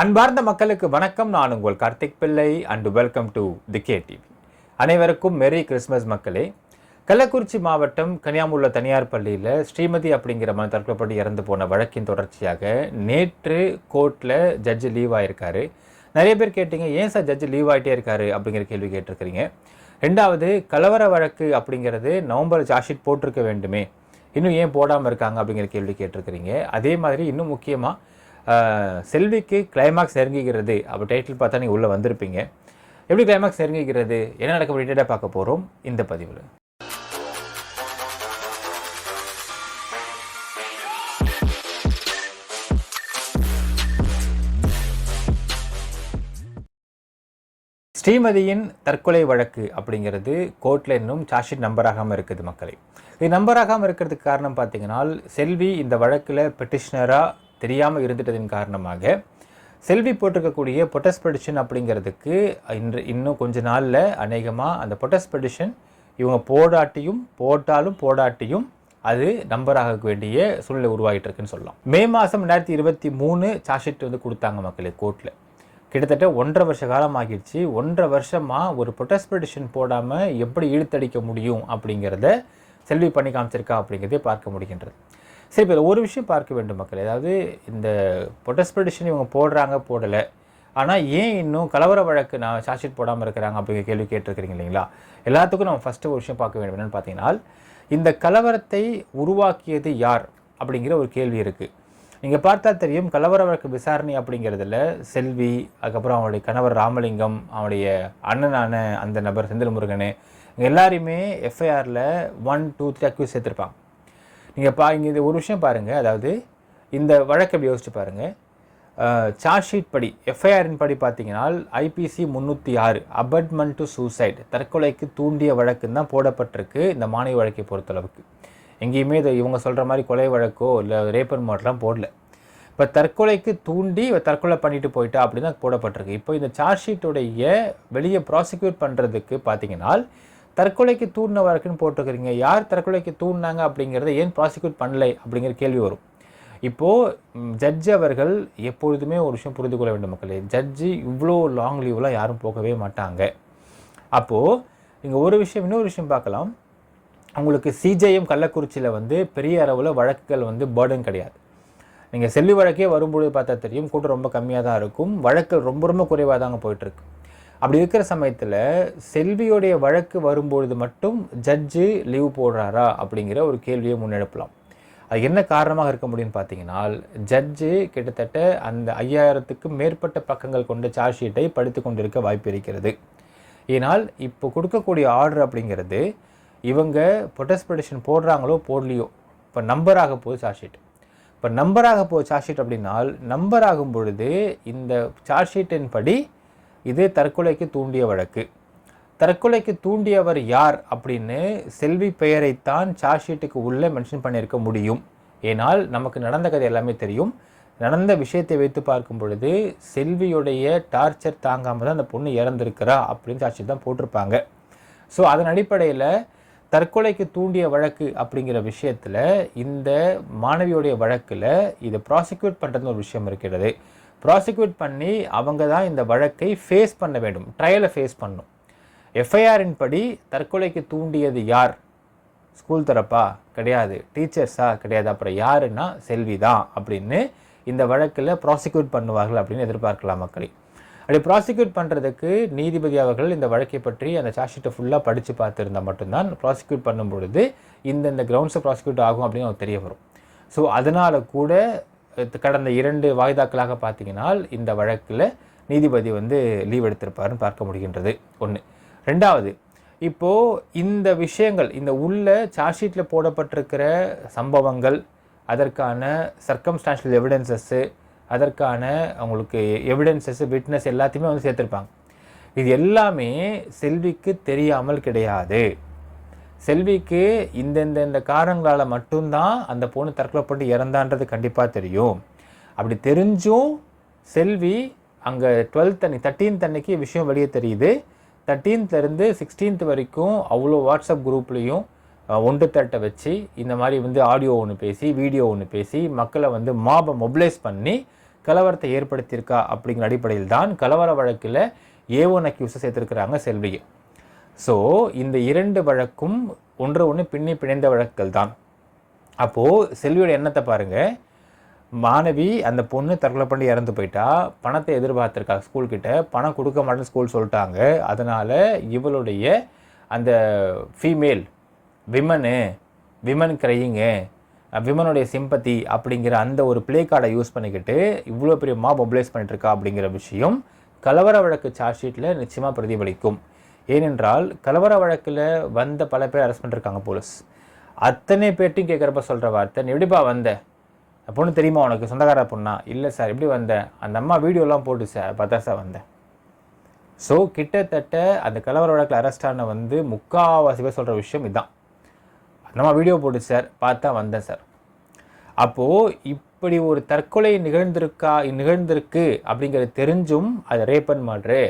அன்பார்ந்த மக்களுக்கு வணக்கம். நான் உங்கள் Karthik Pillai and welcome to the K TV அனைவருக்கும் மெரி கிறிஸ்மஸ் மக்களே. கள்ளக்குறிச்சி மாவட்டம் கன்னியாமுள்ள தனியார் பள்ளியில் ஸ்ரீமதி அப்படிங்கிற மன தற்கொலைப்படி இறந்து போன வழக்கின் தொடர்ச்சியாக நேற்று கோர்ட்டில் ஜட்ஜு லீவ் ஆகியிருக்காரு நிறைய பேர் கேட்டீங்க ஏன் சார் ஜட்ஜு லீவ் ஆகிட்டே இருக்காரு? அப்படிங்கிற கேள்வி கேட்டிருக்கிறீங்க. ரெண்டாவது கலவர வழக்கு அப்படிங்கிறது நவம்பர் சார்ஜ்ஷீட் போட்டிருக்க வேண்டுமே. இன்னும் ஏன் போடாமல் இருக்காங்க அப்படிங்கிற கேள்வி கேட்டிருக்கிறீங்க. அதே மாதிரி இன்னும் முக்கியமாக செல்விக்கு கிளைமாக்ஸ் நெருங்குகிறது அப்போ டைட்டில் பார்த்தா நீங்கள் உள்ளே வந்திருப்பீங்க. எப்படி கிளைமாக்ஸ் நெருங்குகிறது என்ன நடக்க ரிலேட்டடாக பார்க்க போகிறோம் இந்த பதிவில். ஸ்ரீமதியின் தற்கொலை வழக்கு அப்படிங்கிறது கோர்ட்டில் இன்னும் சார்ஜ்ஷீட் நம்பராகாமல் இருக்குது மக்களை. இது நம்பராகாமல் இருக்கிறதுக்கு காரணம் பார்த்தீங்கன்னா செல்வி இந்த வழக்கில் பெட்டிஷனராக தெரியாமல் இருந்துட்டதின் காரணமாக செல்வி போட்டிருக்கக்கூடிய பொட்டஸ் பெடிஷன் அப்படிங்கிறதுக்கு இன்று இன்னும் கொஞ்ச நாளில் அநேகமாக அந்த பொட்டஸ் பெடிஷன் இவங்க போடாட்டியும் போட்டாலும் போடாட்டியும் அது நம்பராக வேண்டிய சூழ்நிலை உருவாகிட்டு இருக்குன்னு சொல்லலாம். மே மாதம் ரெண்டாயிரத்தி இருபத்தி மூணு சார்ஜ்ஷீட் வந்து கொடுத்தாங்க மக்களுக்கு கோர்ட்டில் கிட்டத்தட்ட ஒன்றரை வருஷ காலம் ஆகிடுச்சு ஒன்றரை வருஷமாக ஒரு பொட்டஸ்பெடிஷன் பெடிஷன் போடாமல் எப்படி இழுத்தடிக்க முடியும் அப்படிங்கிறத செல்வி பண்ணி காமிச்சிருக்கா அப்படிங்கிறதே பார்க்க முடிகின்றது. சரி இப்போ ஒரு விஷயம் பார்க்க வேண்டும் மக்கள். அதாவது இந்த ப்ரொட்டஸ்ட் இவங்க போடுறாங்க போடலை. ஆனால் ஏன் இன்னும் கலவர வழக்கு நான் சார்ஜ்ஷீட் போடாமல் இருக்கிறாங்க அப்படிங்கிற கேள்வி கேட்டிருக்கிறீங்க இல்லைங்களா? எல்லாத்துக்கும் நம்ம ஃபஸ்ட்டு ஒரு விஷயம் பார்க்க வேண்டும். என்னென்னு பார்த்தீங்கன்னா இந்த கலவரத்தை உருவாக்கியது யார் அப்படிங்கிற ஒரு கேள்வி இருக்குது நீங்கள் பார்த்தா தெரியும் கலவர வழக்கு விசாரணை அப்படிங்கிறதுல செல்வி அதுக்கப்புறம் அவனுடைய கணவர் ராமலிங்கம் அவனுடைய அண்ணனான அந்த நபர் செந்தில் முருகன் இங்கே எல்லாரையுமே எஃப்ஐஆரில் ஒன் டூ த்ரீ அக்யூஸ் சேர்த்துருப்பாங்க. நீங்கள் பா இங்கே இது ஒரு விஷயம் பாருங்கள் அதாவது இந்த வழக்கு எப்படி யோசிச்சு பாருங்கள் சார்ஜ் ஷீட் படி எஃப்ஐஆரின் படி பார்த்தீங்கன்னா ஐபிசி முந்நூற்றி ஆறு அபட்மெண்ட் டு சூசைட் தற்கொலைக்கு தூண்டிய வழக்குன்னு தான் போடப்பட்டிருக்கு இந்த மானிய வழக்கை பொறுத்தளவுக்கு. எங்கேயுமே இது இவங்க சொல்கிற மாதிரி கொலை வழக்கோ இல்லை ரேப்பர் மோட்லாம் போடல. இப்போ தற்கொலைக்கு தூண்டி இவ தற்கொலை பண்ணிட்டு போயிட்டா அப்படின்னு போடப்பட்டிருக்கு. இப்போ இந்த சார்ஜ் ஷீட்டுடைய வெளியே ப்ராசிக்யூட் பண்ணுறதுக்கு பார்த்தீங்கன்னா தற்கொலைக்கு தூண்டின வழக்குன்னு போட்டிருக்கிறீங்க. யார் தற்கொலைக்கு தூண்டினாங்க அப்படிங்கிறத ஏன் ப்ராசிக்யூட் பண்ணலை அப்படிங்கிற கேள்வி வரும். இப்போது ஜட்ஜ் அவர்கள் எப்பொழுதுமே ஒரு விஷயம் புரிந்து கொள்ள வேண்டும் மக்களே. ஜட்ஜு இவ்வளோ லாங் லீவ்லாம் யாரும் போகவே மாட்டாங்க. அப்போது இங்கே ஒரு விஷயம் இன்னொரு விஷயம் பார்க்கலாம். உங்களுக்கு சிஜேஎம் கள்ளக்குறிச்சியில் வந்து பெரிய அளவில் வழக்குகள் வந்து பேர்டன் கிடையாது. நீங்கள் செல்லு வழக்கே வரும்பொழுது பார்த்தா தெரியும். கூட்டம் ரொம்ப கம்மியாக தான் இருக்கும். வழக்கு ரொம்ப ரொம்ப குறைவாக தாங்க போயிட்டுருக்கு அப்படி இருக்கிற சமயத்தில் செல்வியோடைய வழக்கு வரும்பொழுது மட்டும் ஜட்ஜு லீவ் போடுறாரா அப்படிங்கிற ஒரு கேள்வியை முன்னெடுப்பலாம். அது என்ன காரணமாக இருக்க முடியும்னு பார்த்தீங்கன்னா ஜட்ஜு கிட்டத்தட்ட அந்த ஐயாயிரத்துக்கும் மேற்பட்ட பக்கங்கள் கொண்ட சார்ஜ் ஷீட்டை படித்து கொண்டிருக்க வாய்ப்பு இருக்கிறது. ஏனால் இப்போ கொடுக்கக்கூடிய ஆர்டர் அப்படிங்கிறது இவங்க பொட்டஸ் போடுறாங்களோ போடலையோ இப்போ நம்பர் போகுது சார்ஜ் ஷீட் இப்போ நம்பராக போகுது சார்ஜ் ஷீட் அப்படின்னால் நம்பர் ஆகும் பொழுது இந்த சார்ஜ் ஷீட்டின் படி இதே தற்கொலைக்கு தூண்டிய வழக்கு. தற்கொலைக்கு தூண்டியவர் யார் அப்படின்னு செல்வி பெயரைத்தான் சார்ஜ் ஷீட்டுக்கு உள்ளே மென்ஷன் பண்ணியிருக்க முடியும். ஏனால் நமக்கு நடந்த கதை எல்லாமே தெரியும். நடந்த விஷயத்தை வைத்து பார்க்கும் பொழுது செல்வியுடைய டார்ச்சர் தாங்காமல் தான் அந்த பொண்ணு இறந்துருக்கிறா அப்படின்னு சார்ஜ் தான் போட்டிருப்பாங்க. ஸோ அதன் அடிப்படையில் தற்கொலைக்கு தூண்டிய வழக்கு அப்படிங்கிற விஷயத்தில் இந்த மாணவியுடைய வழக்கில் இதை ப்ராசிக்யூட் பண்ணுறதுன்னு ஒரு விஷயம் இருக்கிறது. ப்ராசிக்யூட் பண்ணி அவங்க தான் இந்த வழக்கை ஃபேஸ் பண்ண வேண்டும். ட்ரையலை ஃபேஸ் பண்ணும். எஃப்ஐஆரின் படி தற்கொலைக்கு தூண்டியது யார்? ஸ்கூல் தரப்பா? கிடையாது. டீச்சர்ஸா கிடையாது. அப்புறம் யாருன்னா செல்வி தான் அப்படின்னு இந்த வழக்கில் ப்ராசிக்யூட் பண்ணுவார்கள் அப்படின்னு எதிர்பார்க்கலாம் மக்களை. அப்படி ப்ராசிக்யூட் பண்ணுறதுக்கு நீதிபதி அவர்கள் இந்த வழக்கை பற்றி அந்த சார்ஜ்ஷீட்டை ஃபுல்லாக படித்து பார்த்துருந்தால் மட்டும்தான் ப்ராசிக்யூட் பண்ணும் பொழுது இந்தந்த கிரவுண்ட்ஸை ப்ராசிக்யூட் ஆகும் அப்படின்னு அவங்க தெரிய வரும். ஸோ அதனால் கூட கடந்த இரண்டு வாய்தாக்களாக பார்த்தீங்கன்னா இந்த வழக்கில் நீதிபதி வந்து லீவ் எடுத்திருப்பாருன்னு பார்க்க முடிகின்றது. ஒன்று ரெண்டாவது இப்போது இந்த விஷயங்கள் இந்த உள்ள சார்ஜ் ஷீட்டில் போடப்பட்டிருக்கிற சம்பவங்கள் அதற்கான சர்க்கம்ஸ்டான்ஷியல் எவிடன்சஸ்ஸு அதற்கான அவங்களுக்கு எவிடன்சஸ் விட்னஸ் எல்லாத்தையுமே வந்து சேர்த்துருப்பாங்க. இது எல்லாமே செல்விக்கு தெரியாமல் கிடையாது. செல்விக்கு இந்தந்த இந்த காரணங்களால் மட்டும்தான் அந்த பொண்ணு தற்கொலைப்பட்டு இறந்தான்றது கண்டிப்பாக தெரியும். அப்படி தெரிஞ்சும் செல்வி அங்கே டுவெல்த் அன்னைக்கு தேர்ட்டீன்த் அன்னைக்கு விஷயம் வெளியே தெரியுது. தேர்ட்டீன்த்லேருந்து சிக்ஸ்டீன்த் வரைக்கும் அவ்வளோ வாட்ஸ்அப் குரூப்லேயும் ஒன்று தட்டை வச்சு இந்த மாதிரி வந்து ஆடியோ ஒன்று பேசி வீடியோ ஒன்று பேசி மக்களை வந்து மாபை மொபிலைஸ் பண்ணி கலவரத்தை ஏற்படுத்தியிருக்கா அப்படிங்கிற அடிப்படையில் தான் கலவர வழக்கில் ஏ ஒன் அக்யூஸை சேர்த்துருக்குறாங்க செல்வியை ஸோ இந்த இரண்டு வழக்கும் ஒன்று ஒன்று பின்னி பிணைந்த வழக்குகள் தான். அப்போது செல்வியோட எண்ணத்தை பாருங்கள் மாணவி அந்த பொண்ணு தற்கொலை பண்ணி இறந்து போயிட்டா. பணத்தை எதிர்பார்த்துருக்கா ஸ்கூல்கிட்ட பணம் கொடுக்க மாட்டேன்னு ஸ்கூல் சொல்லிட்டாங்க. அதனால் இவளுடைய அந்த ஃபீமேல் விமனு விமன் கிரையிங்கு விமனுடைய சிம்பத்தி அப்படிங்கிற அந்த ஒரு ப்ளே கார்டை யூஸ் பண்ணிக்கிட்டு இவ்வளோ பெரிய மா மொபிலைஸ் பண்ணிட்டுருக்கா அப்படிங்கிற விஷயம் கலவர வழக்கு சார்ஜ் ஷீட்டில் நிச்சயமாக பிரதிபலிக்கும். ஏனென்றால் கலவர வழக்கில் வந்த பல பேர் அரெஸ்ட் பண்ணிருக்காங்க போலீஸ். அத்தனை பேர்ட்டையும் கேட்குறப்ப சொல்கிற வார்த்தை நீ எப்படிப்பா வந்த? பொண்ணு தெரியுமா உனக்கு? சொந்தக்கார பொண்ணா? இல்லை சார் எப்படி வந்தேன் அந்த அம்மா வீடியோலாம் போட்டு சார் பார்த்தா சார் வந்தேன் ஸோ கிட்டத்தட்ட அந்த கலவர வழக்கில் அரெஸ்ட் ஆன வந்து முக்காவாசி பேர் சொல்கிற விஷயம் இதுதான் நம்ம வீடியோ போட்டு சார் பார்த்தா வந்தேன் சார் அப்போது இப்படி ஒரு தற்கொலை நிகழ்ந்திருக்கா நிகழ்ந்திருக்கு அப்படிங்கிறது தெரிஞ்சும் அதை ரேப்பன் மாட்ரு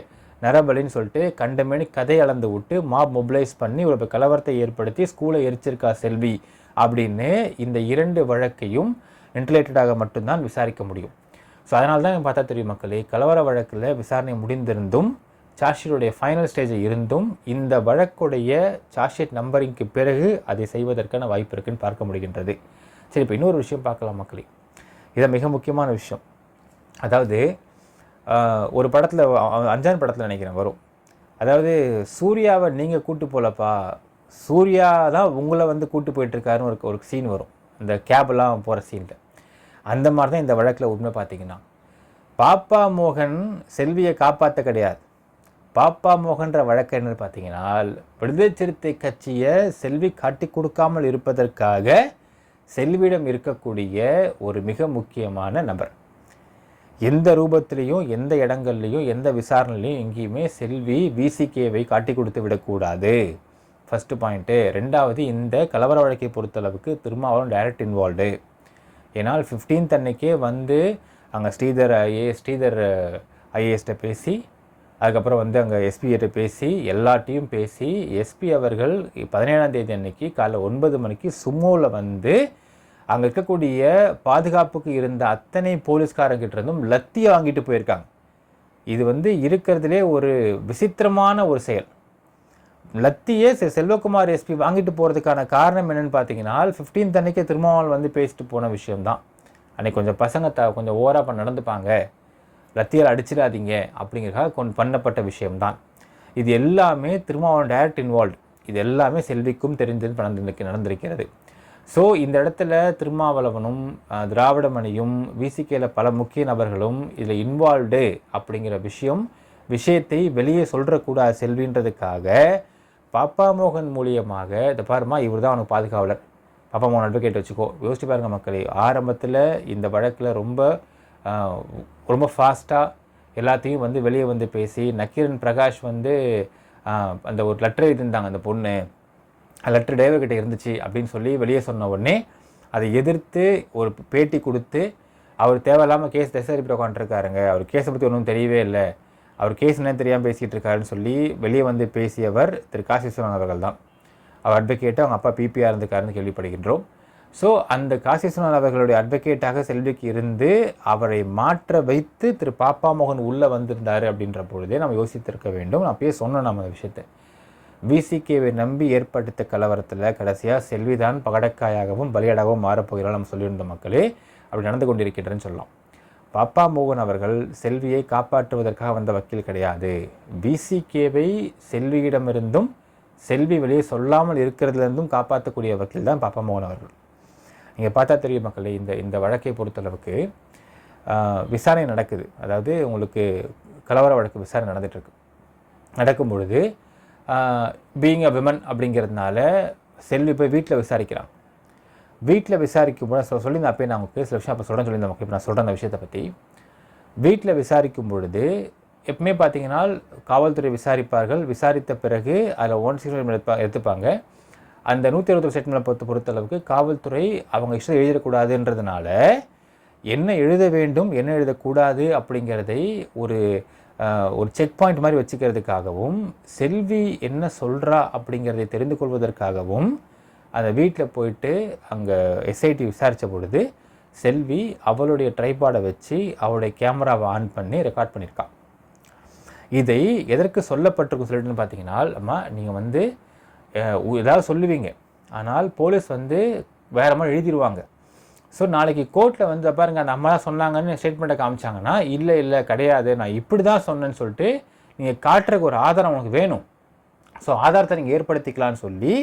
நரபலின்னு சொல்லிட்டு கண்டமேனி கதை அளந்து விட்டு மாப் மொபிலைஸ் பண்ணி ஒரு கலவரத்தை ஏற்படுத்தி ஸ்கூலை எரிச்சிருக்கா செல்வி அப்படின்னு இந்த இரண்டு வழக்கையும் இன்டலேட்டடாக மட்டும்தான் விசாரிக்க முடியும். ஸோ அதனால தான் பார்த்தா தெரியும் மக்களே கலவர வழக்கில் விசாரணை முடிந்திருந்தும் சார்ஜ்ஷீட்டுடைய ஃபைனல் ஸ்டேஜில் இருந்தும் இந்த வழக்குடைய சார்ஜ்ஷீட் நம்பரிங்க்கு பிறகு அதை செய்வதற்கான வாய்ப்பு இருக்குன்னு பார்க்க முடிகின்றது. சரி இப்போ இன்னொரு விஷயம் பார்க்கலாம் மக்களே. இதை மிக முக்கியமான விஷயம். அதாவது ஒரு படத்தில் அஞ்சான் படத்தில் நினைக்கிறேன் வரும். அதாவது சூர்யாவை நீங்கள் கூட்டு போகலப்பா சூர்யா தான் உங்களை வந்து கூட்டு போயிட்டுருக்காருன்னு ஒரு ஒரு சீன் வரும். இந்த கேப்லாம் போகிற சீனில் அந்த மாதிரி தான் இந்த வழக்கில் உண்மை பார்த்தீங்கன்னா. பாப்பா மோகன் செல்வியை காப்பாற்ற கிடையாது. பாப்பா மோகன்ற வழக்கு என்னன்னு பார்த்தீங்கன்னா விடுதலை சிறுத்தை கட்சியை செல்வி காட்டி கொடுக்காமல் இருப்பதற்காக செல்வியிடம் இருக்கக்கூடிய ஒரு மிக முக்கியமான நபர். எந்த ரூபத்திலையும் எந்த இடங்கள்லையும் எந்த விசாரணையிலையும் எங்கேயுமே செல்வி விசிகேவை காட்டி கொடுத்து விடக்கூடாது. ஃபஸ்ட்டு பாயிண்ட்டு ரெண்டாவது இந்த கலவர வழக்கை பொறுத்தளவுக்கு திருமாவளம் டைரக்ட் இன்வால்வ்டு ஏன்னால் ஃபிஃப்டீன்த் அன்னைக்கே வந்து அங்கே ஸ்ரீதர் ஐஏ ஸ்ரீதர் ஐஏஎஸ்கிட்ட பேசி அதுக்கப்புறம் வந்து அங்கே எஸ்பிகிட்ட பேசி எல்லாட்டையும் பேசி எஸ்பி அவர்கள் பதினேழாம் தேதி அன்னைக்கு காலைல ஒன்பது மணிக்கு சுமோவில் வந்து அங்கே இருக்கக்கூடிய பாதுகாப்புக்கு இருந்த அத்தனை போலீஸ்காரங்கிட்ட இருந்தும் லத்தியை வாங்கிட்டு போயிருக்காங்க. இது வந்து இருக்கிறதுலே ஒரு விசித்திரமான ஒரு செயல். லத்தியே செல்வகுமார் எஸ்பி வாங்கிட்டு போகிறதுக்கான காரணம் என்னென்னு பார்த்தீங்கன்னா ஃபிஃப்டீன்த் அன்னைக்கு திருமாவளவன் வந்து பேசிட்டு போன விஷயம்தான். அன்னைக்கு கொஞ்சம் பசங்க த கொஞ்சம் ஓவராக நடந்துப்பாங்க. லத்தியால் அடிச்சிடாதீங்க அப்படிங்கிறக்காக கொஞ்சம் பண்ணப்பட்ட விஷயம்தான். இது எல்லாமே திருமாவளவன் டைரக்ட் இன்வால்வ் இது எல்லாமே செல்விக்கும் தெரிஞ்சது நடந்திருக்கு நடந்திருக்கிறது. ஸோ இந்த இடத்துல திருமாவளவனும் திராவிடமணியும் விசிகேல பல முக்கிய நபர்களும் இதில் இன்வால்வ்டு அப்படிங்கிற விஷயம் விஷயத்தை வெளியே சொல்கிறக்கூடாது செல்வின்றதுக்காக பாப்பா மோகன் மூலியமாக இந்த பாருமா இவர் தான் அவனுக்கு பாதுகாவலர். பாப்பா மோகன் அட்வொகேட் வச்சுக்கோ. யோசிச்சு பாருங்கள் மக்களே ஆரம்பத்தில் இந்த வழக்கில் ரொம்ப ரொம்ப ஃபாஸ்ட்டாக எல்லாத்தையும் வந்து வெளியே வந்து பேசி நக்கீரன் பிரகாஷ் வந்து அந்த ஒரு லெட்டர் எழுதியிருந்தாங்க அந்த பொண்ணு. லெட்டர் டேவர்கிட்ட இருந்துச்சு அப்படின்னு சொல்லி வெளியே சொன்ன உடனே அதை எதிர்த்து ஒரு பேட்டி கொடுத்து அவர் தேவையில்லாமல் கேஸ் திசைப்பிட்டு உட்காந்துருக்காருங்க அவர் கேஸை பற்றி ஒன்றும் தெரியவே இல்லை. அவர் கேஸ் என்ன தெரியாமல் பேசிகிட்டு இருக்காருன்னு சொல்லி வெளியே வந்து பேசியவர் திரு காசிஸ்வரன் அவர்கள் தான். அவர் அட்வொகேட்டு அவங்க அப்பா பிபிஆர் இருந்திருக்காருன்னு கேள்விப்படுகின்றோம். ஸோ அந்த காசிஸ்வரன் அவர்களுடைய அட்வொகேட்டாக செல்விக்கு இருந்து அவரை மாற்ற வைத்து திரு பாப்பா மோகன் உள்ளே வந்திருந்தார் அப்படின்ற பொழுதே நம்ம யோசித்திருக்க வேண்டும். நான் அப்பயே சொன்னோம் நம்ம அந்த விஷயத்தை. விசிகேவை நம்பி ஏற்படுத்த கலவரத்தில் கடைசியாக செல்விதான் பகடக்காயாகவும் பலியடாகவும் மாறப்போகிறாள் நம்ம சொல்லியிருந்த மக்களே அப்படி நடந்து கொண்டிருக்கின்றன்னு சொல்லலாம். பாப்பா மோகன் அவர்கள் செல்வியை காப்பாற்றுவதற்காக வந்த வக்கீல் கிடையாது. விசிகேவை செல்வியிடமிருந்தும் செல்வி வெளியே சொல்லாமல் இருக்கிறதுலேருந்தும் காப்பாற்றக்கூடிய வக்கீல் தான் பாப்பா மோகன் அவர்கள். நீங்கள் பார்த்தா தெரியும் மக்களே இந்த இந்த வழக்கை பொறுத்தளவுக்கு விசாரணை நடக்குது. அதாவது உங்களுக்கு கலவர வழக்கு விசாரணை நடந்துகிட்ருக்கு நடக்கும் பொழுது பீயிங் அ விமன் அப்படிங்கிறதுனால செல்வி போய் வீட்டில் விசாரிக்கிறான். வீட்டில் விசாரிக்கும் போது சொல்லியிருந்தேன் அப்பயே நான் உங்களுக்கு சில விஷயம் அப்போ சொல்கிறேன் சொல்லியிருந்தேன் நமக்கு இப்போ நான் சொல்கிறேன் அந்த விஷயத்தை பற்றி வீட்டில் விசாரிக்கும் பொழுது எப்பவுமே பார்த்தீங்கன்னா காவல்துறை விசாரிப்பார்கள். விசாரித்த பிறகு அதில் ஒன் சிக்ஸ் எடுப்பா எடுத்துப்பாங்க. அந்த நூற்றி அறுபத்தி ஸ்டேட்மெண்ட்டை பொறுத்த பொறுத்தளவுக்கு காவல்துறை அவங்க இஷ்டம் எழுதக்கூடாதுன்றதுனால என்ன எழுத வேண்டும் என்ன எழுதக்கூடாது அப்படிங்கிறதை ஒரு ஒரு செக் பாயிண்ட் மாதிரி வச்சுக்கிறதுக்காகவும் செல்வி என்ன சொல்கிறா அப்படிங்கிறதை தெரிந்து கொள்வதற்காகவும் அந்த வீட்டில் போயிட்டு அங்கே எஸ்ஐடி விசாரித்த பொழுது செல்வி அவளுடைய ட்ரைபாடை வச்சு அவளுடைய கேமராவை ஆன் பண்ணி ரெக்கார்ட் பண்ணியிருக்கான் இதை எதற்கு சொல்லப்பட்டிருக்கும் சொல்லிட்டுன்னு பார்த்தீங்கன்னா அம்மா நீங்கள் வந்து ஏதாவது சொல்லுவீங்க. ஆனால் போலீஸ் வந்து வேறு மாதிரி எழுதிடுவாங்க ஸோ நாளைக்கு கோர்ட்டில் வந்து பாருங்க அந்த அம்மா தான் சொன்னாங்கன்னு ஸ்டேட்மெண்ட்டை காமிச்சாங்கன்னா இல்லை இல்லை கிடையாது. நான் இப்படி தான் சொன்னேன்னு சொல்லிட்டு நீங்கள் காட்டுறதுக்கு ஒரு ஆதாரம் உங்களுக்கு வேணும். ஸோ ஆதாரத்தை நீங்கள் ஏற்படுத்திக்கலான்னு சொல்லி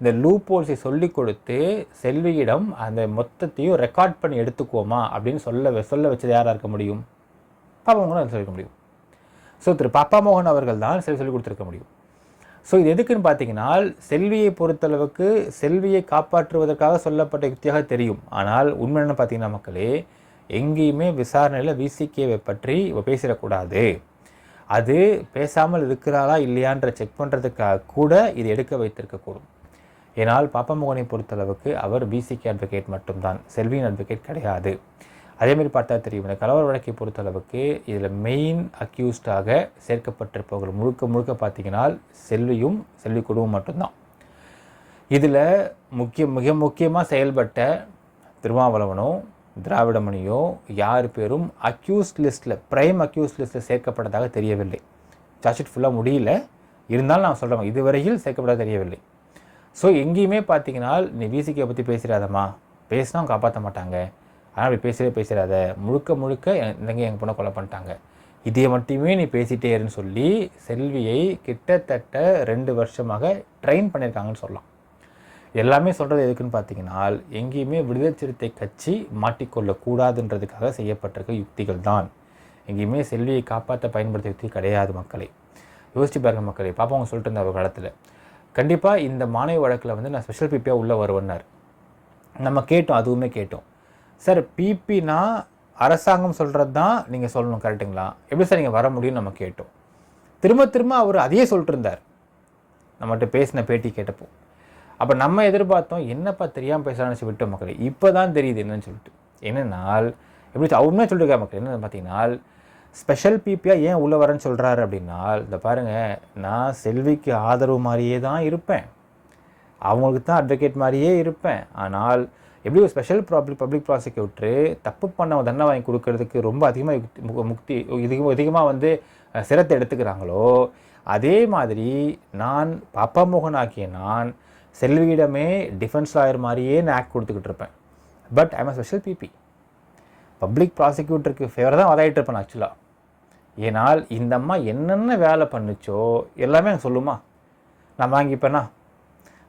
இந்த லூப் போல்ஸை சொல்லி கொடுத்து செல்வியிடம் அந்த மொத்தத்தையும் ரெக்கார்ட் பண்ணி எடுத்துக்குவோமா? அப்படின்னு சொல்ல சொல்ல வச்சது யாராக இருக்க முடியும்? பாப்பா மோகன் சொல்லிக்க முடியும். ஸோ திரு பாப்பா மோகன் அவர்கள் தான் செல்வி சொல்லி கொடுத்துருக்க முடியும். ஸோ இது எதுக்குன்னு பார்த்தீங்கன்னா செல்வியை பொறுத்தளவுக்கு செல்வியை காப்பாற்றுவதற்காக சொல்லப்பட்ட யுக்தியாக தெரியும். ஆனால் உண்மை என்ன பார்த்தீங்கன்னா மக்களே எங்கேயுமே விசாரணையில் விசிகேவை பற்றி பேசிடக்கூடாது. அது பேசாமல் இருக்கிறாளா இல்லையான்ற செக் பண்ணுறதுக்காக கூட இது எடுக்க வைத்திருக்கக்கூடும். ஏனால் பாப்பமோகனை பொறுத்தளவுக்கு அவர் பிசிகே அட்வொகேட் மட்டும்தான். செல்வியின் அட்வொகேட் கிடையாது. அதேமாதிரி பார்த்தா தெரியும் இந்த கலவர வழக்கை பொறுத்தளவுக்கு இதில் மெயின் அக்யூஸ்டாக சேர்க்கப்பட்டிருப்பவர்கள் முழுக்க முழுக்க பார்த்தீங்கன்னா செல்வியும் செல்வி குடும்பம் மட்டும்தான். இதில் முக்கிய மிக முக்கியமாக செயல்பட்ட திருமாவளவனோ திராவிடமணியோ யார் பேரும் அக்யூஸ்ட் லிஸ்ட்டில் பிரைம் அக்யூஸ்ட் லிஸ்ட்டில் சேர்க்கப்பட்டதாக தெரியவில்லை. சார்ஜ் ஃபுல்லாக முடியல. இருந்தாலும் நான் சொல்கிறேன் இதுவரையில் சேர்க்கப்பட தெரியவில்லை. ஸோ எங்கேயுமே பார்த்தீங்கன்னா நீ விசிகே பற்றி பேசிடாதம்மா. பேசினா அவங்க காப்பாற்ற மாட்டாங்க. ஆனால் அப்படி பேசவே பேசிடாத முழுக்க முழுக்க இந்தங்க எங்கள் பொண்ணை கொலை பண்ணிட்டாங்க. இதை மட்டுமே நீ பேசிட்டே இருன்னு சொல்லி செல்வியை கிட்டத்தட்ட ரெண்டு வருஷமாக ட்ரெயின் பண்ணியிருக்காங்கன்னு சொல்லலாம். எல்லாமே சொல்கிறது எதுக்குன்னு பார்த்தீங்கன்னா எங்கேயுமே விடுதலை சிறுத்தை கட்சி மாட்டிக்கொள்ளக்கூடாதுன்றதுக்காக செய்யப்பட்டிருக்க யுக்திகள் தான். எங்கேயுமே செல்வியை காப்பாற்ற பயன்படுத்த யுக்தி கிடையாது மக்களை. யோசிச்சு பாருங்க மக்களே பாப்பாங்க சொல்லிட்டு இருந்த ஒரு காலத்தில். கண்டிப்பாக இந்த மாணவி வழக்கில் வந்து நான் ஸ்பெஷல் பிபியாக உள்ளே வருவேன்னார். நம்ம கேட்டோம் அதுவுமே கேட்டோம். சார் பிபினா அரசாங்கம் சொல்கிறது தான் நீங்கள் சொல்லணும் கரெக்டுங்களா எப்படி சார் நீங்கள் வர முடியும்னு நம்ம கேட்டோம். திரும்ப திரும்ப அவர் அதையே சொல்லிட்டு இருந்தார் நம்மகிட்ட பேசின பேட்டி கேட்டப்போ. அப்போ நம்ம எதிர்பார்த்தோம் என்னப்பா தெரியாமல் பேசுகிறான்னு விட்டோம் மக்களே இப்போ தான் தெரியுது என்னன்னு சொல்லிட்டு. என்னென்னால் எப்படி அவருமே சொல்லிருக்காரு மக்கள் என்ன பார்த்தீங்கன்னா ஸ்பெஷல் பிபியாக ஏன் உள்ளே வரேன்னு சொல்கிறாரு அப்படின்னா இந்த பாருங்கள் நான் செல்விக்கு ஆதரவு மாதிரியே தான் இருப்பேன். அவங்களுக்கு தான் அட்வொகேட் மாதிரியே இருப்பேன். ஆனால் எப்படி ஒரு ஸ்பெஷல் ப்ராப்ளிக் பப்ளிக் ப்ராசிக்யூட்டரு தப்பு பண்ண தண்டனை வாங்கி கொடுக்கறதுக்கு ரொம்ப அதிகமாக முக்தி அதிகமாக அதிகமாக வந்து சிரத்தை எடுத்துக்கிறாங்களோ அதே மாதிரி நான் பாப்பா மோகன் ஆக்கிய நான் செல்வியிடமே டிஃபென்ஸ் லாயர் மாதிரியே நான் ஆக்ட் கொடுத்துக்கிட்டு இருப்பேன். But I'm a special PP public ப்ராசிக்யூட்டருக்கு favour தான் வதாயிட்டு இருப்பேன் ஆக்சுவலாக ஏனால் இந்த அம்மா என்னென்ன வேலை பண்ணுச்சோ எல்லாமே எனக்கு சொல்லுமா? நான் வாங்கிப்பேனா?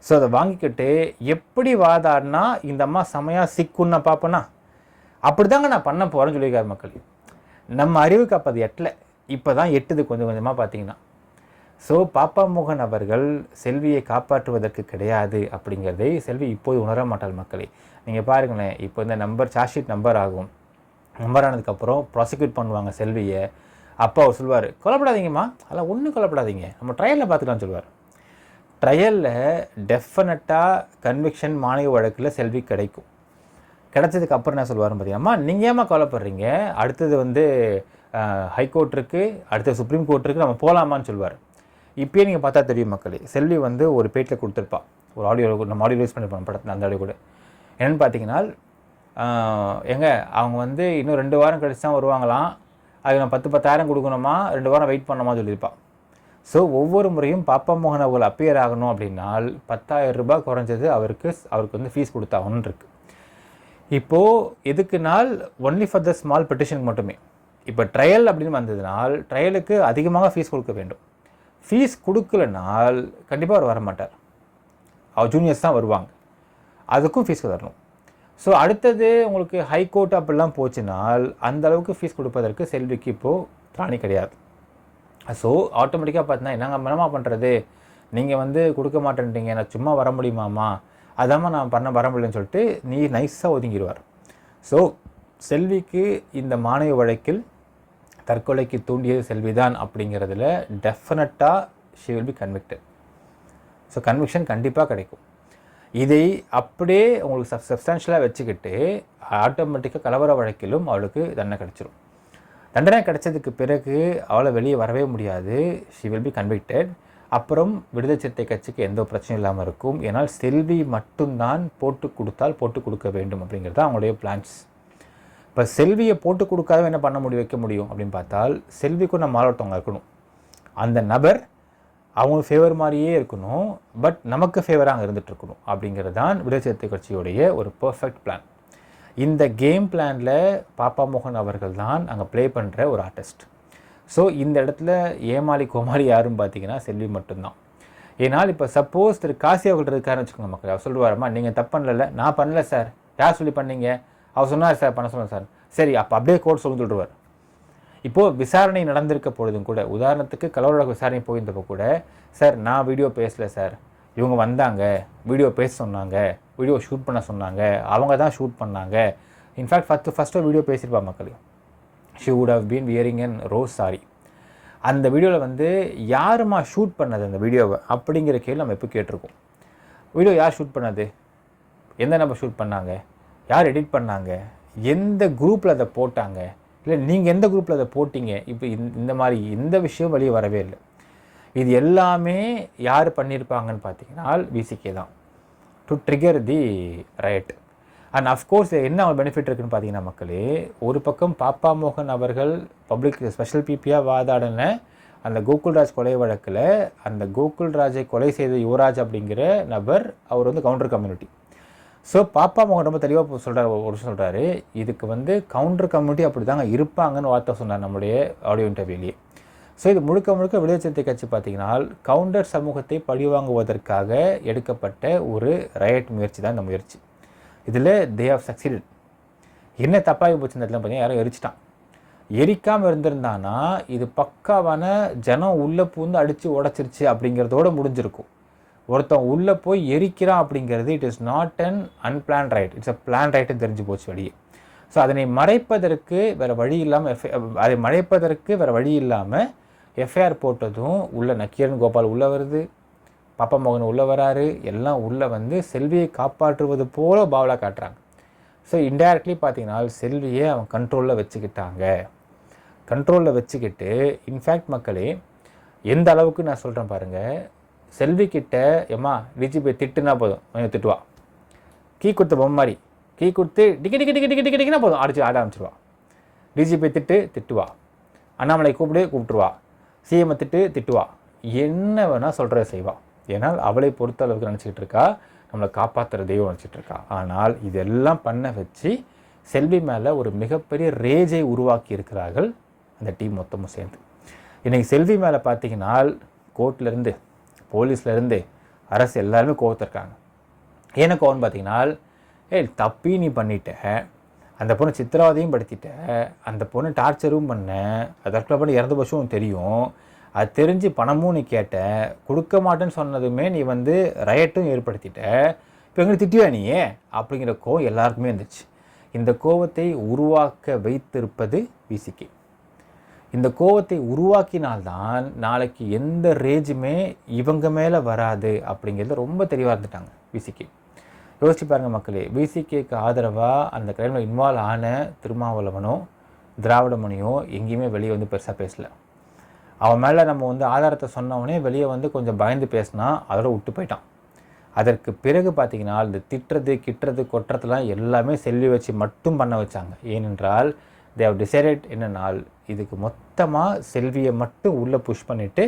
ஸோ அதை வாங்கிக்கிட்டு எப்படி வாதாடினா இந்த அம்மா செமையாக சிக்குன்னு நான் அப்படி தாங்க நான் பண்ண போகிறேன்னு சொல்லியிருக்காரு மக்கள். நம்ம அறிவுக்கு அப்போ அது எட்டலை. இப்போ தான் எட்டுது கொஞ்சம் கொஞ்சமாக பார்த்தீங்கன்னா. ஸோ பாப்பா மோகன் அவர்கள் செல்வியை காப்பாற்றுவதற்கு கிடையாது அப்படிங்கிறதை செல்வி இப்போது உணர மாட்டாள் மக்களே. நீங்கள் பாருங்களேன் இப்போ இந்த நம்பர் சார்ஜ் நம்பர் ஆகும். நம்பர் ஆனதுக்கப்புறம் ப்ராசிக்யூட் பண்ணுவாங்க செல்வியை. அப்பா அவர் சொல்லுவார் கொல்லப்படாதீங்கம்மா அதெல்லாம் ஒன்றும் கொல்லப்படாதீங்க நம்ம ட்ரையலில் பார்த்துக்கலாம்னு சொல்லுவார் ட்ரையலில் டெஃபினட்டாக கன்விக்ஷன் மாணவி வழக்கில் செல்வி கிடைக்கும். கிடைச்சதுக்கு அப்புறம் என்ன சொல்லுவார் பார்த்தீங்கன்னா நீங்கள் ஏமா கவலைப்படுறீங்க? அடுத்தது வந்து ஹைகோர்ட் இருக்குது அடுத்தது சுப்ரீம் கோர்ட் இருக்குது நம்ம போகலாமான்னு சொல்லுவார். இப்பயே நீங்கள் பார்த்தா தெரியும் மக்களே செல்வி வந்து ஒரு பேட்டில் கொடுத்துருப்பா. ஒரு ஆடியோ நம்ம ஆடியோ யூஸ் பண்ணிருப்போம் படத்தில் அந்த ஆடியோ கூட. என்னென்னு பார்த்தீங்கன்னா எங்க அவங்க வந்து இன்னும் ரெண்டு வாரம் கழிச்சு தான் வருவாங்களாம். அதுக்கு நான் பத்து பத்தாயிரம் கொடுக்கணுமா? ரெண்டு வாரம் வெயிட் பண்ணணுமா சொல்லியிருப்பான் ஸோ ஒவ்வொரு முறையும் பாப்பா மோகன் அவர்கள் அப்பியர் ஆகணும் அப்படின்னால் பத்தாயிரம் ரூபாய் குறைஞ்சது அவருக்கு அவருக்கு வந்து ஃபீஸ் கொடுத்தாகணும்னு இருக்கு. இப்போது எதுக்குனால் ஒன்லி ஃபார் த ஸ்மால் பெட்டிஷனுக்கு மட்டுமே. இப்போ ட்ரையல் அப்படின்னு வந்ததுனால் ட்ரையலுக்கு அதிகமாக ஃபீஸ் கொடுக்க வேண்டும். ஃபீஸ் கொடுக்கலனால் கண்டிப்பாக அவர் வர மாட்டார் அவர் ஜூனியர்ஸ் தான் வருவாங்க. அதுக்கும் ஃபீஸ் தரணும். ஸோ அடுத்தது உங்களுக்கு ஹைகோர்ட் அப்படிலாம் போச்சுனால் அந்த அளவுக்கு ஃபீஸ் கொடுப்பதற்கு செல்விக்கு இப்போது திராணி கிடையாது. ஸோ ஆட்டோமேட்டிக்காக பார்த்தீங்கன்னா என்னங்க என்னம்மா பண்ணுறது நீங்கள் வந்து கொடுக்க மாட்டேன்றீங்க நான் சும்மா வர முடியுமாம்மா? அதாம்மா நான் பண்ண வர முடியலன்னு சொல்லிட்டு நீ நைஸாக ஒதுங்கிடுவார் ஸோ செல்விக்கு இந்த மாணவி வழக்கில் தற்கொலைக்கு தூண்டியது செல்விதான் அப்படிங்கிறதுல டெஃபினட்டாக she will be convicted so conviction கண்டிப்பாக கிடைக்கும். இதை அப்படியே உங்களுக்கு சப் சப்ஸ்டான்ஷியலாக வச்சுக்கிட்டு ஆட்டோமேட்டிக்காக கலவர வழக்கிலும் அவளுக்கு தண்டனை கிடச்சிரும். தண்டனை கிடைச்சதுக்கு பிறகு அவளை வெளியே வரவே முடியாது. ஷி வில் பி கன்விக்டட் அப்புறம் விடுதலை சிறுத்தை கட்சிக்கு எந்த பிரச்சனையும் இல்லாமல் இருக்கும். ஏன்னால் செல்வி மட்டும்தான் போட்டு கொடுத்தால் போட்டு கொடுக்க வேண்டும் அப்படிங்கிறது அவங்களுடைய பிளான்ஸ் இப்போ செல்வியை போட்டு கொடுக்காத என்ன பண்ண முடியும் வைக்க முடியும் அப்படின்னு பார்த்தால் செல்விக்கும் நம்ம ஒருத்தவங்க இருக்கணும். அந்த நபர் அவங்க ஃபேவர் மாதிரியே இருக்கணும். பட் நமக்கு ஃபேவராக அங்கே இருந்துட்டு இருக்கணும் அப்படிங்கிறது தான் விடுதலை சிறுத்தை கட்சியுடைய ஒரு பர்ஃபெக்ட் பிளான் இந்த கேம் பிளானில் பாப்பா மோகன் அவர்கள் தான் அங்கே ப்ளே பண்ணுற ஒரு ஆர்டிஸ்ட் ஸோ இந்த இடத்துல ஏமாளி கோமாளி யாருன்னு பார்த்தீங்கன்னா செல்வி மட்டும்தான். ஏன்னால் இப்போ சப்போஸ் திரு காசி அவர்கள் இருக்காருன்னு வச்சுக்கோங்க மக்கள் அவர் சொல்லுவாரம்மா நீங்கள் தப்பு பண்ணல நான் பண்ணல சார் யார் சொல்லி பண்ணீங்க? அவர் சொன்னார் சார் பண்ண சொன்னார் சார். சரி அப்போ அப்படியே கோர்ட் சொல்லி சொல்லிடுவார் இப்போது விசாரணை நடந்திருக்க பொழுதும் கூட உதாரணத்துக்கு கலவரோட விசாரணை போயிருந்தப்போ கூட சார் நான் வீடியோ பேசல சார். இவங்க வந்தாங்க வீடியோ பேச சொன்னாங்க. வீடியோ ஷூட் பண்ண சொன்னாங்க. அவங்க தான் ஷூட் பண்ணாங்க. In fact first first video பேசியிருப்பா மக்கள். She would have been wearing and rose sari அந்த வீடியோவில் வந்து யாருமா ஷூட் பண்ணது அந்த வீடியோவை அப்படிங்கிற கேள்வி நம்ம எப்போ கேட்டிருக்கோம். வீடியோ யார் ஷூட் பண்ணது? எந்த நம்பர் ஷூட் பண்ணாங்க? யார் எடிட் பண்ணாங்க? எந்த குரூப்பில் அதை போட்டாங்க? இல்லை நீங்கள் எந்த குரூப்பில் அதை போட்டிங்க? இப்போ இந்த மாதிரி எந்த விஷயம் வெளியே வரவே இல்லை. இது எல்லாமே யார் பண்ணியிருப்பாங்கன்னு பார்த்தீங்கன்னா விசிகே தான். To trigger the right and of course என்ன அவர் பெனிஃபிட் இருக்குன்னு பார்த்தீங்கன்னா மக்களே ஒரு பக்கம் பாப்பா மோகன் அவர்கள் பப்ளிக் ஸ்பெஷல் பிபியாக வாதாடின அந்த கோகுல்ராஜ் கொலை வழக்கில் அந்த கோகுல்ராஜை கொலை செய்த யுவராஜ் அப்படிங்கிற நபர் அவர் வந்து கவுண்டர் கம்யூனிட்டி ஸோ பாப்பா மோகன் ரொம்ப தெளிவாக சொல்கிறார் ஒரு சொல்கிறாரு இதுக்கு வந்து கவுண்டர் கம்யூனிட்டி அப்படி தாங்க இருப்பாங்கன்னு வார்த்தை சொன்னார் நம்முடைய ஆடியோ இன்டர்வியூலேயே ஸோ இது முழுக்க முழுக்க விடுதலை சிறுத்தை கட்சி பார்த்தீங்கன்னா கவுண்டர் சமூகத்தை பழிவாங்குவதற்காக எடுக்கப்பட்ட ஒரு ரயட் முயற்சி தான் இந்த முயற்சி. இதில் தே ஆஃப் சக்சீடட் என்ன தப்பாகி போச்சு இந்த இடத்துல பார்த்தீங்கன்னா யாரும் எரிச்சிட்டான். எரிக்காமல் இருந்திருந்தானா இது பக்காவான ஜனம் உள்ளே பூந்து அடித்து உடச்சிருச்சு அப்படிங்கிறதோட முடிஞ்சிருக்கும். ஒருத்தன் உள்ளே போய் எரிக்கிறான் அப்படிங்கிறது it is not an unplan right it's a plan ரைட்டுன்னு தெரிஞ்சு போச்சு வெளியே. ஸோ அதனை மறைப்பதற்கு வேறு வழி இல்லாமல் அதை மறைப்பதற்கு வேறு வழி இல்லாமல் எஃப்ஐஆர் போட்டதும் உள்ளே நக்கீரன் கோபால் உள்ளே வருது. பாப்பா மோகன் உள்ளே வராரு. எல்லாம் உள்ளே வந்து செல்வியை காப்பாற்றுவது போல பாவலாக காட்டுறாங்க. ஸோ இன்டைரக்ட்லி பார்த்தீங்கன்னா செல்வியை அவன் கண்ட்ரோலில் வச்சுக்கிட்டாங்க. கண்ட்ரோலில் வச்சுக்கிட்டு இன்ஃபேக்ட் மக்களே எந்த அளவுக்கு நான் சொல்கிறேன் பாருங்கள் செல்வி கிட்ட எம்மா டிஜிபி திட்டுனா போதும். கொஞ்சம் திட்டுவா. கீ கொடுத்த பொம்மை மாதிரி. கீ கொடுத்து டிக்கி டிக்கி டிக்கி டிக்கி டிக்கி டிக்கினா போதும். அடிச்சு ஆட ஆரம்பிச்சிருவா. டிஜிபி திட்டு திட்டுவா. அண்ணாமலை கூப்பிடு கூப்பிட்டுருவா. சிஎம்ஐ திட்டு திட்டுவா. என்ன வேணால் சொல்கிறத செய்வா. ஏன்னால் அவளை பொறுத்த அளவுக்கு நினச்சிக்கிட்டு இருக்கா நம்மளை காப்பாற்றுற தெய்வம் நினச்சிட்டு இருக்கா. ஆனால் இதெல்லாம் பண்ண வச்சு செல்வி மேலே ஒரு மிகப்பெரிய ரேஜை உருவாக்கி இருக்கிறார்கள் அந்த டீம் மொத்தமும் சேர்ந்து. இன்றைக்கி செல்வி மேலே பார்த்தீங்கன்னா கோர்ட்லேருந்து போலீஸ்லேருந்து அரசு எல்லாருமே கோவத்திருக்காங்க என்ன கோவம்னு பார்த்தீங்கன்னா ஏய் தப்பி நீ பண்ணிட்ட. அந்த பொண்ணு சித்திரவதையும் படுத்திட்ட அந்த பொண்ணு டார்ச்சரும் பண்ண அதற்குள்ள பண்ணி இறந்த பட்சம் தெரியும். அது தெரிஞ்சு பணமும் நீ கேட்ட கொடுக்க மாட்டேன்னு சொன்னதுமே நீ வந்து ரயட்டும் ஏற்படுத்திட்ட. இப்போ எங்களுக்கு திட்டியா நீ? அப்படிங்கிற கோவம் எல்லாருக்குமே இருந்துச்சு. இந்த கோவத்தை உருவாக்க வைத்திருப்பது விசிகே இந்த கோவத்தை உருவாக்கினால்தான் நாளைக்கு எந்த ரேஜுமே இவங்க மேலே வராது அப்படிங்கிறது ரொம்ப தெளிவாக இருந்துட்டாங்க விசிக்கே யோசிச்சு பாருங்கள் மக்களே விசிகேக்கு ஆதரவாக அந்த கிரைமில் இன்வால்வ் ஆன திருமாவளவனோ திராவிடமணியோ எங்கேயுமே வெளியே வந்து பெருசாக பேசலை. அவன் மேலே நம்ம வந்து ஆதாரத்தை சொன்னவொடனே வெளியே வந்து கொஞ்சம் பயந்து பேசினா அதோட விட்டு போயிட்டான். அதற்கு பிறகு பார்த்திங்கன்னா இந்த திட்டுறது கிட்டுறது கொட்டுறதுலாம் எல்லாமே செல்வி வச்சு மட்டும் பண்ண வச்சாங்க. ஏனென்றால் தேவ் டிசைடட் என்னென்னால் இதுக்கு மொத்தமாக செல்வியை மட்டும் உள்ளே புஷ் பண்ணிவிட்டு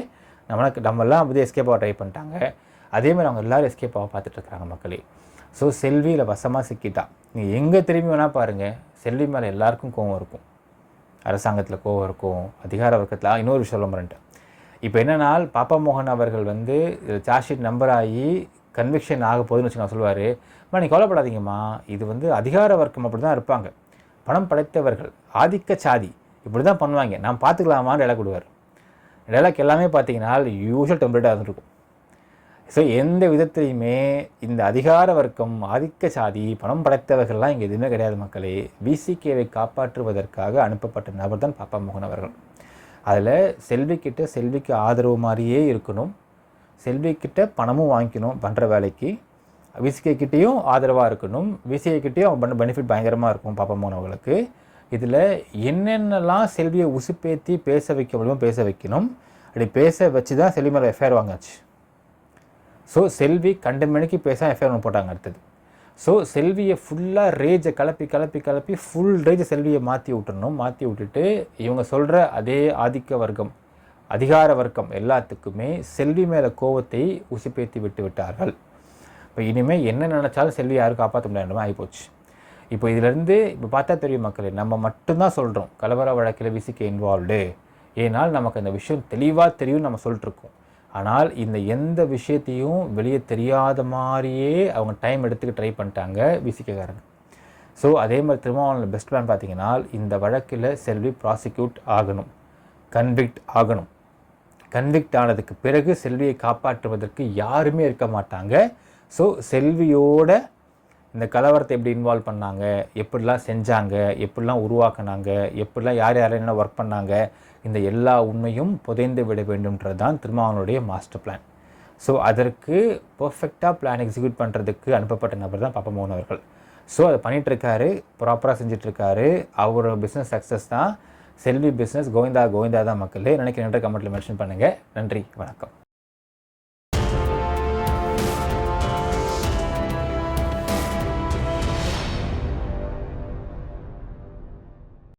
நம்மளுக்கு நம்மெல்லாம் வந்து எஸ்கேப் ஆக ட்ரை பண்ணிட்டாங்க. அதேமாதிரி அவங்க எல்லோரும் எஸ்கேப் ஆக பார்த்துட்ருக்காங்க மக்களே. ஸோ செல்வியில் வசமாக சிக்கிட்டா. நீங்கள் எங்கே திரும்பி வேணால் பாருங்கள் செல்வி மேலே எல்லாருக்கும் கோவம் இருக்கும். அரசாங்கத்தில் கோவம் இருக்கும். அதிகார வர்க்கத்தில் இன்னொரு விஷயம் சொல்ல மாட்டேன் இப்போ என்னென்னா பாப்பா மோகன் அவர்கள் வந்து சார்ஜ் ஷீட் நம்பர் ஆகி கன்விக்ஷன் ஆக போகுதுன்னு வச்சு நான் சொல்லுவார். அம்மா நீ கவலைப்படாதீங்கம்மா. இது வந்து அதிகார வர்க்கம் அப்படி தான் இருப்பாங்க. பணம் படைத்தவர்கள் ஆதிக்க சாதி இப்படி தான் பண்ணுவாங்க. நான் பார்த்துக்கலாமான்னு டைலாக் கொடுவார். டைலாக் எல்லாமே பார்த்தீங்கன்னா யூஷுவல் டெம்ப்ளேட்டாக இருந்துருக்கும் ஸோ எந்த விதத்துலையுமே இந்த அதிகார வர்க்கம் ஆதிக்க சாதி பணம் படைத்தவர்கள்லாம் இங்கே எதுவுமே கிடையாது மக்களே. பிசிகேவை காப்பாற்றுவதற்காக அனுப்பப்பட்ட நபர் தான் பாப்பா மோகன் அவர்கள். அதில் செல்விக்கிட்ட செல்விக்கு ஆதரவு மாதிரியே இருக்கணும். செல்விக்கிட்ட பணமும் வாங்கிக்கணும் பண்ணுற வேலைக்கு. விசிகே கிட்டேயும் ஆதரவாக இருக்கணும். விசிகே கிட்டேயும் அவங்க பண்ண பெனிஃபிட் பயங்கரமாக இருக்கும் பாப்பா மோகன் அவர்களுக்கு. இதில் என்னென்னலாம் செல்வியை உசுப்பேற்றி பேச வைக்க முடியுமோ பேச வைக்கணும். அப்படி பேச வச்சு தான் செல்வி மேலே எஃப்ஐஆர் வாங்காச்சு ஸோ செல்வி கண்டு மணிக்கு பேச எஃப்ஐஆர் ஒன்று போட்டாங்க அடுத்தது. ஸோ செல்வியை ஃபுல்லாக ரேஜை கலப்பி கலப்பி கலப்பி ஃபுல் ரேஜை செல்வியை மாற்றி விட்டுறணும். மாற்றி விட்டுட்டு இவங்க சொல்கிற அதே ஆதிக்க வர்க்கம் அதிகார வர்க்கம் எல்லாத்துக்குமே செல்வி மேலே கோவத்தை உசிப்பேத்தி விட்டு விட்டார்கள். இப்போ இனிமேல் என்ன நினச்சாலும் செல்வி யாரும் காப்பாற்ற முடியாத ஆகிப்போச்சு. இப்போ இதிலேருந்து இப்போ பார்த்தா தெரியும் மக்களே நம்ம மட்டும்தான் சொல்கிறோம் கலவர வழக்கில் விசிக்க இன்வால்வ்டு ஏனால் நமக்கு அந்த விஷயம் தெளிவாக தெரியும் நம்ம சொல்லிட்டுருக்கோம் ஆனால் இந்த எந்த விஷயத்தையும் வெளியே தெரியாத மாதிரியே அவங்க டைம் எடுத்துக்க ட்ரை பண்ணிட்டாங்க விசிக்கக்காரங்க ஸோ அதே மாதிரி திருமாவளவன் பெஸ்ட் பிளான் பார்த்தீங்கன்னா இந்த வழக்கில் செல்வி ப்ராசிக்யூட் ஆகணும். கன்விக்ட் ஆகணும். கன்விக்ட் ஆனதுக்கு பிறகு செல்வியை காப்பாற்றுவதற்கு யாருமே இருக்க மாட்டாங்க. ஸோ செல்வியோட இந்த கலவரத்தை எப்படி இன்வால்வ் பண்ணாங்க? எப்படிலாம் செஞ்சாங்க? எப்படிலாம் உருவாக்குனாங்க? எப்படிலாம் யார் யார் என்ன ஒர்க் பண்ணாங்க? இந்த எல்லா உண்மையும் புதைந்து விட வேண்டும்ன்றது தான் திருமாவனுடைய மாஸ்டர் பிளான் ஸோ அதற்கு பர்ஃபெக்டாக பிளான் எக்ஸிக்யூட் பண்ணுறதுக்கு அனுப்பப்பட்ட நபர் தான் பாப்பா மோகன் அவர்கள். ஸோ அதை பண்ணிகிட்ருக்காரு ப்ராப்பராக செஞ்சிட்ருக்காரு அவரோட பிஸ்னஸ் சக்ஸஸ் தான் செல்வி பிஸ்னஸ் கோவிந்தா கோவிந்தா தான் மக்களே. நினைக்கிறேன் கமெண்ட்டில் மென்ஷன் பண்ணுங்கள் நன்றி வணக்கம்.